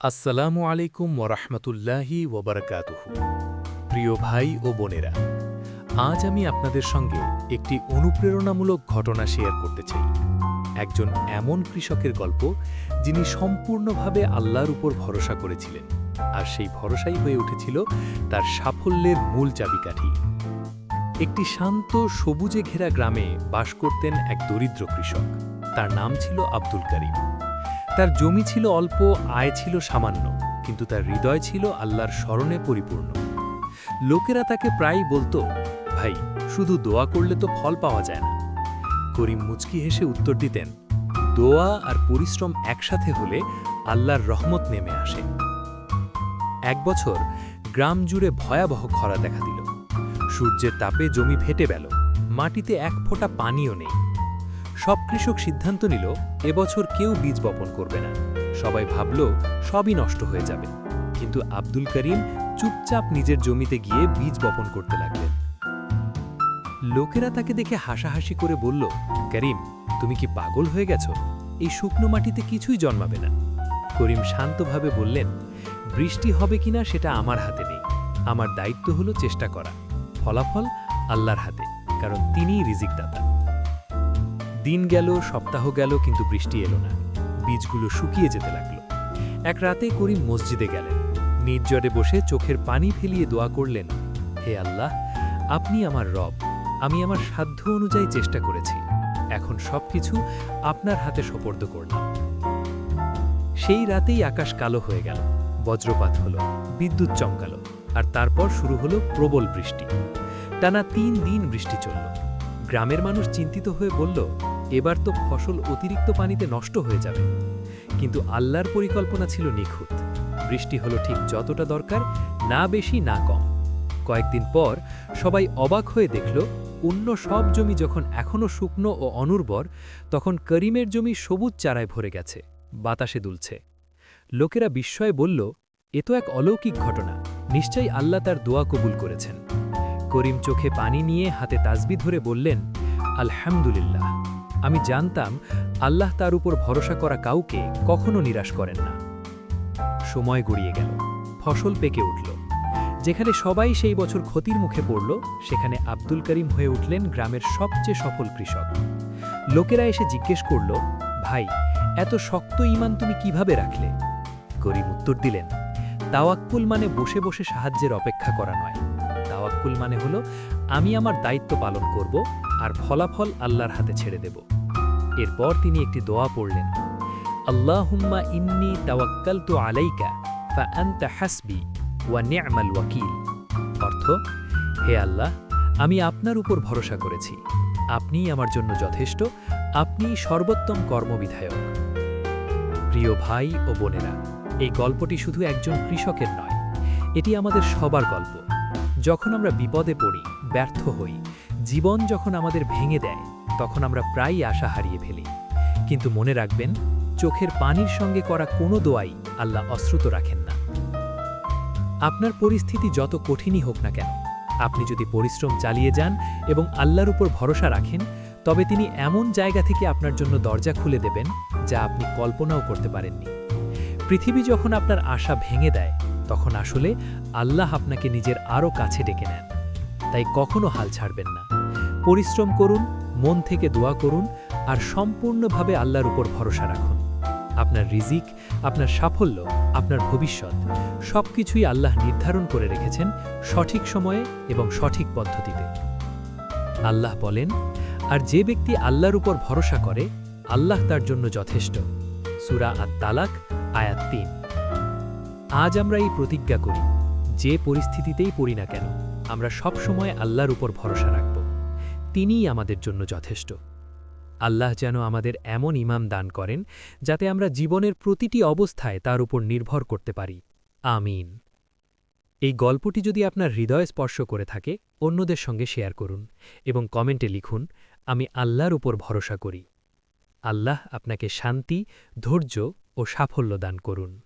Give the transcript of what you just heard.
আসসালামু আলাইকুম ওরহমতুল্লাহি ওবরাকাতুহ প্রিয় ভাই ও বোনেরা, আজ আমি আপনাদের সঙ্গে একটি অনুপ্রেরণামূলক ঘটনা শেয়ার করতে চাই। একজন এমন কৃষকের গল্প যিনি সম্পূর্ণভাবে আল্লাহর উপর ভরসা করেছিলেন আর সেই ভরসাই হয়ে উঠেছিল তার সাফল্যের মূল চাবিকাঠি। একটি শান্ত, সবুজে ঘেরা গ্রামে বাস করতেন এক দরিদ্র কৃষক। তার নাম ছিল আব্দুল করিম। তার জমি ছিল অল্প, আয় ছিল সামান্য, কিন্তু তার হৃদয় ছিল আল্লাহর স্মরণে পরিপূর্ণ। লোকেরা তাকে প্রায়ই বলতো, ভাই, শুধু দোয়া করলে তো ফল পাওয়া যায় না। করিম মুচকি হেসে উত্তর দিতেন, দোয়া আর পরিশ্রম একসাথে হলে আল্লাহর রহমত নেমে আসে। এক বছর গ্রাম জুড়ে ভয়াবহ খরা দেখা দিল। সূর্যের তাপে জমি ফেটে গেল। মাটিতে এক ফোঁটা পানিও নেই। সব কৃষক সিদ্ধান্ত নিল, এবছর কেউ বীজ বপন করবে না। সবাই ভাবল, সবই নষ্ট হয়ে যাবে। কিন্তু আব্দুল করিম চুপচাপ নিজের জমিতে গিয়ে বীজ বপন করতে লাগলেন। লোকেরা তাকে দেখে হাসাহাসি করে বলল, করিম, তুমি কি পাগল হয়ে গেছ? এই শুকনো মাটিতে কিছুই জন্মাবে না। করিম শান্তভাবে বললেন, বৃষ্টি হবে কিনা সেটা আমার হাতে নেই। আমার দায়িত্ব হলো চেষ্টা করা। ফলাফল আল্লাহর হাতে, কারণ তিনিই রিজিকদাতা। দিন গেল, সপ্তাহ গেল, কিন্তু বৃষ্টি এলো না। বীজগুলো শুকিয়ে যেতে লাগল। এক রাতে করিম মসজিদে গেলেন। নির্জরে বসে চোখের পানি ফেলিয়ে দোয়া করলেন, হে আল্লাহ, আপনি আমার রব। আমি আমার সাধ্য অনুযায়ী চেষ্টা করেছি। এখন সবকিছু আপনার হাতে সোপর্দ করলাম। সেই রাতেই আকাশ কালো হয়ে গেল, বজ্রপাত হলো, বিদ্যুৎ চমকালো, আর তারপর শুরু হলো প্রবল বৃষ্টি। টানা তিন দিন বৃষ্টি চলল। গ্রামের মানুষ চিন্তিত হয়ে বলল এবার তো ফসল অতিরিক্ত পানিতে নষ্ট হয়ে যাবে। কিন্তু আল্লাহর পরিকল্পনা ছিল নিখুঁত। বৃষ্টি হলো ঠিক যতটা দরকার, না বেশি, না কম। কয়েকদিন পর সবাই অবাক হয়ে দেখল, অন্য সব জমি যখন এখনও শুকনো ও অনুর্বর, তখন করিমের জমি সবুজ চারায় ভরে গেছে, বাতাসে দুলছে। লোকেরা বিস্ময়ে বলল, এ তো এক অলৌকিক ঘটনা। নিশ্চয়ই আল্লাহ তার দোয়া কবুল করেছেন। করিম চোখে পানি নিয়ে হাতে তাসবি ধরে বললেন, আলহামদুলিল্লাহ। আমি জানতাম আল্লাহ তার উপর ভরসা করা কাউকে কখনো নিরাশ করেন না। সময় গড়িয়ে গেল, ফসল পেকে উঠল। যেখানে সবাই সেই বছর ক্ষতির মুখে পড়ল, সেখানে আব্দুল করিম হয়ে উঠলেন গ্রামের সবচেয়ে সফল কৃষক। লোকেরা এসে জিজ্ঞেস করল, ভাই, এত শক্ত ইমান তুমি কীভাবে রাখলে? করিম উত্তর দিলেন, তাওয়াক্কুল মানে বসে বসে সাহায্যের অপেক্ষা করা নয়। তাওয়াক্কুল মানে হলো, আমি আমার দায়িত্ব পালন করব আর ফলাফল আল্লাহর হাতে ছেড়ে দেব। এরপর তিনি একটি দোয়া পড়লেন, আল্লাহুম্মা ইন্নি তাওয়াক্কালতু আলাইকা ফা আনতা হাসবি ওয়া নি'মাল ওয়াকিল। অর্থ, হে আল্লাহ, আমি আপনার উপর ভরসা করেছি। আপনিই আমার জন্য যথেষ্ট আপনিই সর্বোত্তম কর্মবিধায়ক। প্রিয় ভাই ও বোনেরা, এই গল্পটি শুধু একজন কৃষকের নয়, এটি আমাদের সবার গল্প। যখন আমরা বিপদে পড়ি, ব্যর্থ হই জীবন যখন আমাদের ভেঙে দেয়, তখন আমরা প্রায়ই আশা হারিয়ে ফেলি। কিন্তু মনে রাখবেন, চোখের পানির সঙ্গে করা কোনো দোয়াই আল্লাহ অশ্রুত রাখেন না। আপনার পরিস্থিতি যত কঠিনই হোক না কেন, আপনি যদি পরিশ্রম চালিয়ে যান এবং আল্লাহর উপর ভরসা রাখেন, তবে তিনি এমন জায়গা থেকে আপনার জন্য দরজা খুলে দেবেন, যা আপনি কল্পনাও করতে পারেননি। পৃথিবী যখন আপনার আশা ভেঙে দেয়, তখন আসলে আল্লাহ আপনাকে নিজের আরও কাছে ডেকে নেন। তাই কখনো হাল ছাড়বেন না। পরিশ্রম করুন, মন থেকে দোয়া করুন আর সম্পূর্ণভাবে আল্লাহর উপর ভরসা রাখুন। আপনার রিজিক, আপনার সাফল্য, আপনার ভবিষ্যৎ সব কিছুই আল্লাহ নির্ধারণ করে রেখেছেন সঠিক সময়ে এবং সঠিক পদ্ধতিতে। আল্লাহ বলেন, আর যে ব্যক্তি আল্লাহর উপর ভরসা করে, আল্লাহ তার জন্য যথেষ্ট। সুরা আত তালাক আয়াত তিন। আজ আমরা এই প্রতিজ্ঞা করি, যে পরিস্থিতিতেই পড়ি না কেন, আমরা সব সময় আল্লাহর উপর ভরসা রাখব তিনিই আমাদের জন্য যথেষ্ট। আল্লাহ যেন আমাদের এমন ইমাম দান করেন, যাতে আমরা জীবনের প্রতিটি অবস্থায় তার উপর নির্ভর করতে পারি। আমিন। এই গল্পটি যদি আপনার হৃদয় স্পর্শ করে থাকে, অন্যদের সঙ্গে শেয়ার করুন এবং কমেন্টে লিখুন, আমি আল্লাহর উপর ভরসা করি। আল্লাহ আপনাকে শান্তি, ধৈর্য ও সাফল্য দান করুন।